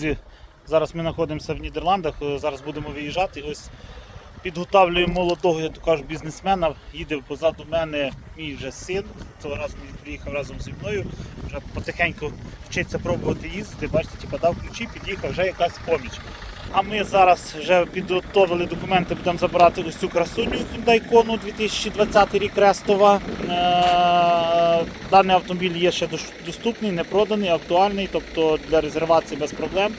Друзі, Зараз ми знаходимося в Нідерландах, е, зараз будемо виїжджати. Ось підготавлюємо молодого, я то кажу, бізнесмена. Їде позаду мене мій вже син. Цього разу він приїхав разом зі мною. Вже потихеньку вчиться пробувати їздити. Бачите, типу, дав ключі, під'їхав, вже якась поміч. А ми зараз вже підготовили документи, будемо забирати ось цю красуню Hyundai Kona 2020 рік Рестова. Даний автомобіль є ще доступний, не проданий, актуальний, тобто для резервації без проблем.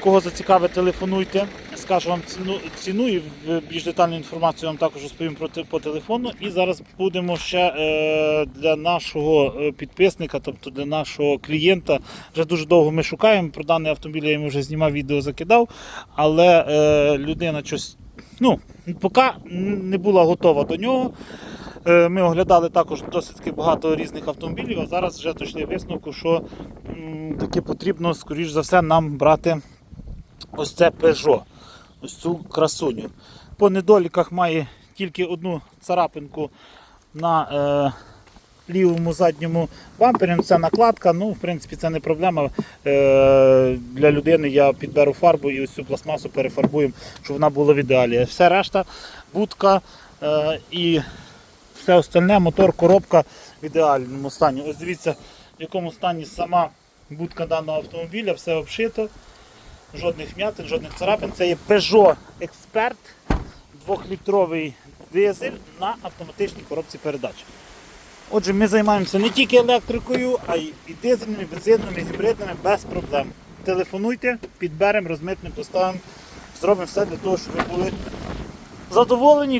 Кого зацікавить, телефонуйте, скажу вам ціну, ціну і більш детальну інформацію вам також розповім по телефону. І зараз будемо ще е, для нашого е, підписника, тобто для нашого клієнта. Вже дуже довго ми шукаємо. Про даний автомобіль я йому вже знімав відео, закидав, але е, людина щось, ну, поки не була готова до нього. Е, Ми оглядали також досить багато різних автомобілів, а зараз вже дійшли висновку, що таки потрібно, скоріш за все, нам брати ось це Peugeot, ось цю красуню. По недоліках має тільки одну царапинку на е, лівому задньому бампері. Ну, Це накладка, ну, в принципі, це не проблема. Е, для людини я підберу фарбу і ось цю пластмасу перефарбуємо, щоб вона була в ідеалі. Все решта, будка е, і все остальне, мотор, коробка в ідеальному стані. Ось дивіться, в якому стані сама будка даного автомобіля, все обшито, жодних м'ятин, жодних царапин. Це є Peugeot Expert, 2-літровий дизель на автоматичній коробці передач. Отже, ми займаємося не тільки електрикою, а й і дизельними, бензинними, гібридними без проблем. Телефонуйте, підберемо, розмитнемо, поставимо, зробимо все для того, щоб ви були задоволені.